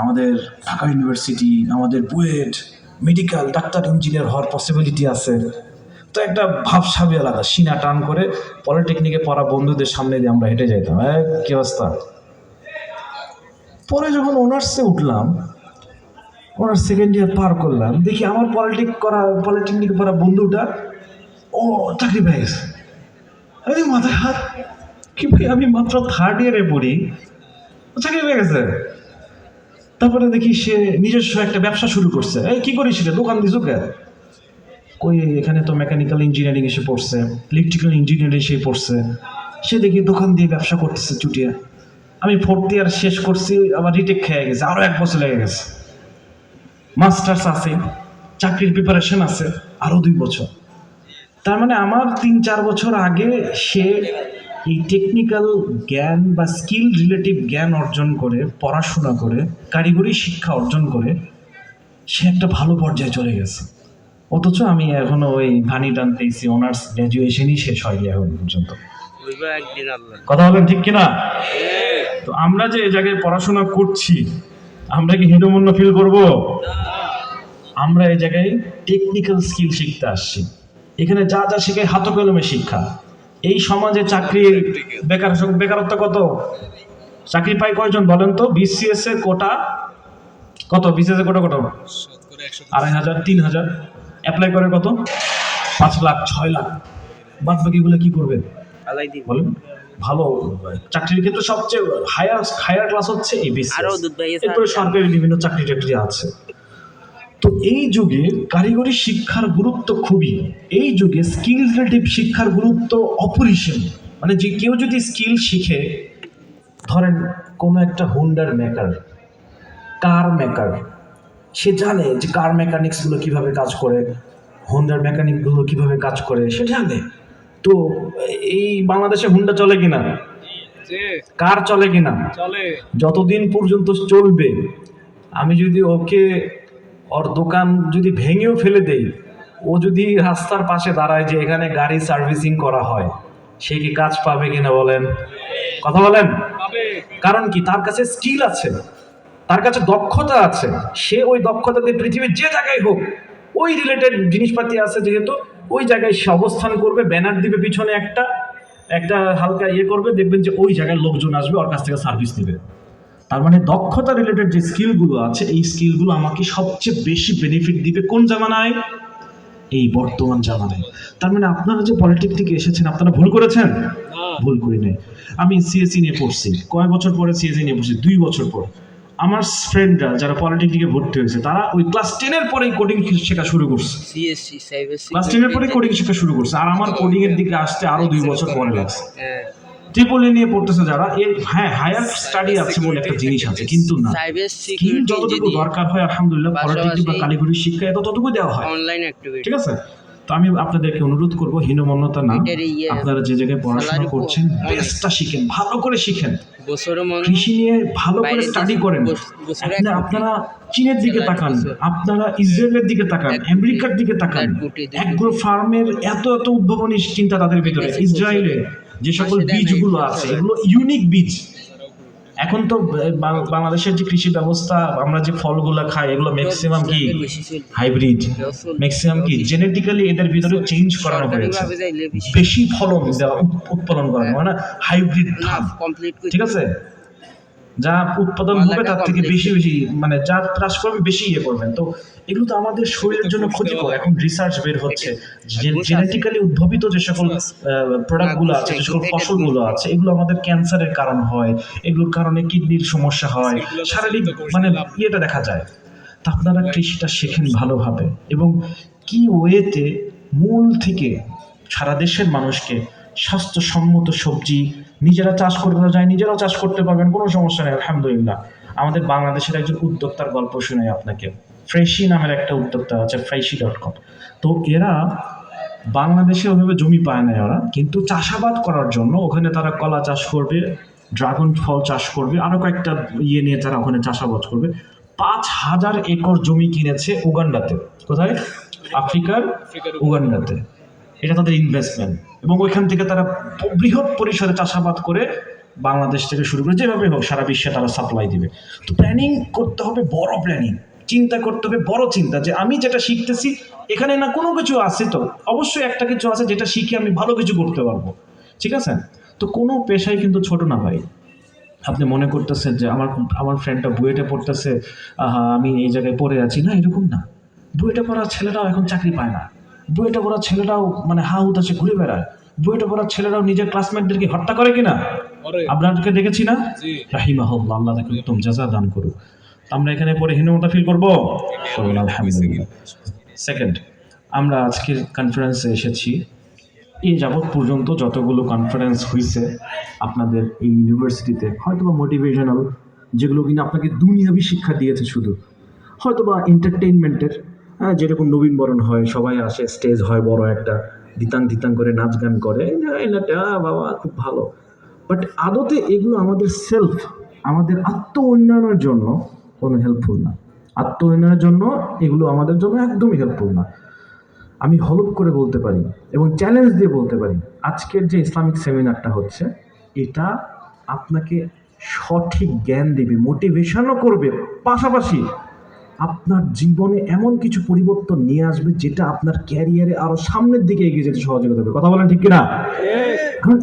আমাদের ঢাকা ইউনিভার্সিটি আমাদের বুয়েট মেডিকেল ডাক্তার ইঞ্জিনিয়ার হওয়ার পসিবিলিটি আছে। তো একটা ভাবসাবি আলাদা, সিনা টান করে পলিটেকনিকে পড়া বন্ধুদের সামনে দিয়ে আমরা হেঁটে যাইতাম। হ্যাঁ কি অবস্থা? পরে যখন অনার্সে উঠলাম অনার্স সেকেন্ড ইয়ার পার করলাম, দেখি আমার পলিটিক করা পলিটেকনিক পড়া বন্ধুটা, ও চাকরি পেয়ে গেছে। আরে মাথায় হাত, কি ভাই, আমি মাত্র থার্ড ইয়ারে পড়ি চাকরি পেয়ে গেছে? তারপরে দেখি সে নিজস্ব একটা ব্যবসা শুরু করছে। এই, কি করিস রে দোকান দিস কে কই, এখানে তো মেকানিক্যাল ইঞ্জিনিয়ারিং এসে পড়ছে ইলেকট্রিক্যাল ইঞ্জিনিয়ারিং এসে পড়ছে। সে দেখি দোকান দিয়ে ব্যবসা করতেছে চুটিয়ে। আমি ফোর্থ ইয়ার শেষ করছি, আবার রিটেক খেয়ে গেছে আরও এক বছর লেগে গেছে। মাস্টার্স আছে, চাকরির প্রিপারেশন আছে আরও দুই বছর। তার মানে আমার তিন চার বছর আগে সে এই টেকনিক্যাল জ্ঞান বা স্কিল রিলেটিভ জ্ঞান অর্জন করে পড়াশোনা করে কারিগরি শিক্ষা অর্জন করে সে একটা ভালো পর্যায়ে চলে গেছে। অথচ আমি এখনও ওই ঘানি টানতেছি অনার্স গ্র্যাজুয়েশনই শেষ হয়নি এখন পর্যন্ত। কথা বলেন ঠিক কিনা? তো আমরা যে এই জায়গায় পড়াশোনা করছি আমরা কি হিন্দুমন্য ফিল করব? আমরা এই জায়গায় টেকনিক্যাল স্কিল শিখতে আসছি। এখানে যা যা শেখায় হাত কলমে শিক্ষা। এই সমাজে চাকরির বেকার বেকারত্ব কত? চাকরি পায় কয়জন বলেন তো? বিসিএস এর কোটা কত? বিসিএস এর কোটা কত? আড়াই হাজার তিন হাজার। অ্যাপ্লাই করে কত? পাঁচ লাখ ছয় লাখ। বাদ বাকিগুলো কি করবে? বলেন। ভালো। চাকরির ক্ষেত্রে সবচেয়ে হায়ার হায়ার ক্লাস হচ্ছে এবিসি এরপরে সরকারি বিভিন্ন চাকরি টাকরি আছে। এই যুগে কারিগরি শিক্ষার গুরুত্ব খুবই। এই যুগে স্কিল রিলেটিভ শিক্ষার গুরুত্ব অপরিসীম। মানে যে কেউ যদি স্কিল শিখে ধরেন কোনো একটা হুন্ডার মেকার কার মেকার সে জানে যে কার মেকানিক্সগুলো কীভাবে কাজ করে হোন্ডার মেকানিকগুলো কীভাবে কাজ করে সে জানে। তো এই বাংলাদেশে হুন্ডা চলে কিনা? কার চলে কিনা? চলে। যতদিন পর্যন্ত চলবে আমি যদি ওকে ওর দোকান যদি ভেঙেও ফেলে দেই ও যদি রাস্তার পাশে দাঁড়ায় যে এখানে গাড়ি সার্ভিসিং করা হয় সে কি কাজ পাবে কিনা বলেন? কথা বলেন? কারণ কি? তার কাছে স্কিল আছে তার কাছে দক্ষতা আছে। সে ওই দক্ষতা দিয়ে পৃথিবীর যে জায়গায় হোক ওই রিলেটেড জিনিসপাতি আছে যেহেতু ওই জায়গায় সে অবস্থান করবে ব্যানার দিবে পিছনে একটা একটা হালকা ইয়ে করবে দেখবেন যে ওই জায়গায় লোকজন আসবে ওর কাছ থেকে সার্ভিস দিবে তার মানে দক্ষতা রিলেটেড যে স্কিলগুলো আছে এই স্কিলগুলো আমাকে সবচেয়ে বেশি বেনিফিট দিবে কোন জামানায়? এই বর্তমান জামানায়। তার মানে আপনারা যে পলিটেকনিকে এসেছেন আপনারা ভুল করেছেন? ভুল করি নাই। আমি সিএসসি নিয়ে পড়ছি। কয় বছর পরে সিএসসি নিয়ে পড়ছি? দুই বছর পর। আমার ফ্রেন্ডরা যারা পলিটেকনিকে ভর্তি হয়েছে তারা ওই ক্লাস টেনের পরেই কোডিং শেখা শুরু করছে। ক্লাস টেনের পরেই কোডিং শেখা শুরু করছে। আর আমার কোডিং এর দিকে আসতে আরও দুই বছর পরে লাগছে। ট্রিপলি নিয়ে পড়তেছে যারা এর হ্যাঁ হায়ার স্টাডি আছে বলে একটা জিনিস আছে কিন্তু না। স্কিল যতটুকু দরকার হয় আলহামদুলিল্লাহ পলিটেকনিক বা কারিগরি শিক্ষা এত ততটুকু দেওয়া হয়। অনলাইন অ্যাক্টিভিটি ঠিক আছে? তো আমি আপনাদেরকে অনুরোধ করব হীনমন্যতা না ইয়ে আপনারা যে জায়গায় পড়াশোনা করছেন বেস্টটা শিখেন ভালো করে শিখেন। কৃষি নিয়ে ভালো করে স্টাডি করেন। আপনারা চীনের দিকে তাকান আপনারা ইসরায়েলের দিকে তাকান আমেরিকার দিকে তাকান। এক অ্যাগ্রো ফার্মের এত এত উদ্ভাবনী চিন্তা তাদের ভিতরে বেশি ইসরায়েলে যে সকল বীজগুলো আছে এগুলো ইউনিক বীজ। এখন তো বাংলাদেশের যে কৃষি ব্যবস্থা আমরা যে ফলগুলো খাই এগুলো ম্যাক্সিমাম কি? হাইব্রিড ম্যাক্সিমাম কি? জেনেটিক্যালি এদের ভিতরে চেঞ্জ করানো হয়েছে। বেশি ফলন দেওয়া উৎপাদন করানো মানে হাইব্রিড না? ধান ঠিক আছে? যা উৎপাদন ভালো হবে তার থেকে বেশি বেশি মানে যা চাষ করবে বেশি ইয়ে করবেন। তো এগুলো তো আমাদের শরীরের জন্য ক্ষতিকর। এখন রিসার্চ বের হচ্ছে। জেনেটিক্যালি উদ্ভাবিত যে সকল প্রোডাক্টগুলো আছে যে সকল ফসলগুলো আছে এগুলো আমাদের ক্যান্সারের কারণ হয় এগুলোর কারণে কিডনির সমস্যা হয়। শারীরিক মানে ইয়েটা দেখা যায়। তা আপনারা কৃষিটা শেখেন ভালোভাবে। এবং কি ওয়েতে মূল থেকে সারা দেশের মানুষকে স্বাস্থ্যসম্মত সবজি, নিজেরা চাষ করতে যায়, নিজেরাও চাষ করতে পারবেন, কোনো সমস্যা নেই, আলহামদুলিল্লাহ। আমাদের বাংলাদেশের একজন উদ্যোক্তার গল্প শোনাই আপনাকে। ফ্রেশি নামের একটা উদ্যোক্তা আছে ফ্রেশি ডট কম তো এরা বাংলাদেশে ওইভাবে জমি পায় না ওরা, কিন্তু চাষাবাদ করার জন্য ওখানে তারা কলা চাষ করবে, ড্রাগন ফল চাষ করবে আরও কয়েকটা ইয়ে নিয়ে তারা ওখানে চাষাবাদ করবে। পাঁচ হাজার একর জমি কিনেছে উগান্ডাতে। কোথায়? আফ্রিকার উগান্ডাতে। এটা তাদের ইনভেস্টমেন্ট এবং ওইখান থেকে তারা বৃহৎ পরিসরে চাষাবাদ করে বাংলাদেশ থেকে শুরু করে যেভাবে হোক সারা বিশ্বে তারা সাপ্লাই দিবে। তো প্ল্যানিং করতে হবে বড় প্ল্যানিং চিন্তা করতে হবে বড় চিন্তা যে আমি যেটা শিখতেছি, এখানে না কোনো কিছু আছে তো? অবশ্যই একটা কিছু আছে যেটা শিখে আমি ভালো কিছু করতে পারব। ঠিক আছে? তো কোনো পেশাই কিন্তু ছোট না ভাই। আপনি মনে করতেছেন যে আমার আমার ফ্রেন্ডটা বুয়েটে পড়তেছে, আহা, আমি এই জায়গায় পড়ে আছি। না, এরকম না। বুয়েটে পড়া ছেলেরাও এখন চাকরি পায় না। বুয়েটে পড়া ছেলেরাও মানে হা হুতাশে ঘুরে বেড়ায়। বুয়েটে পড়া ছেলেরাও নিজের ক্লাসমেটদেরকে হত্যা করে কিনা? আপনাদেরকে দেখেছি না? রাহিমা রাহিমাহুল্লাহ আল্লাহ তাকে উত্তম জাজা দান করুক। আমরা এখানে পরে হীনতা ফিল করব? আলহামদুলিল্লাহ। সেকেন্ড আমরা আজকের কনফারেন্সে এসেছি। এই যাবৎ পর্যন্ত যতগুলো কনফারেন্স হয়েছে আপনাদের এই ইউনিভার্সিটিতে হয়তো বা মোটিভেশনাল যেগুলো কিনা আপনাকে দুনিয়াবি শিক্ষা দিয়েছে শুধু হয়তো বা এন্টারটেইনমেন্টের হ্যাঁ যেরকম নবীনবরণ হয়, সবাই আসে স্টেজ হয়, বড় একটা, দিতাং দিতাং করে নাচ গান করে। বাবা, খুব ভালো। বাট আদতে এগুলো আমাদের সেলফ আমাদের আত্ম উন্নয়নের জন্য কোনো হেল্পফুল না। আত্ম উন্নয়নের জন্য এগুলো আমাদের জন্য একদমই হেল্পফুল না। আমি হলপ করে বলতে পারি এবং চ্যালেঞ্জ দিয়ে বলতে পারি, আজকের যে ইসলামিক সেমিনারটা হচ্ছে, এটা আপনাকে সঠিক জ্ঞান দেবে মোটিভেশনও করবে পাশাপাশি। আপনার জীবনে এমন কিছু পরিবর্তন নিয়ে আসবে যেটা আপনার ক্যারিয়ারে আরও সামনের দিকে এগিয়ে যেতে সহযোগিতা করবে। কথা বলেন ঠিক কিনা? কারণ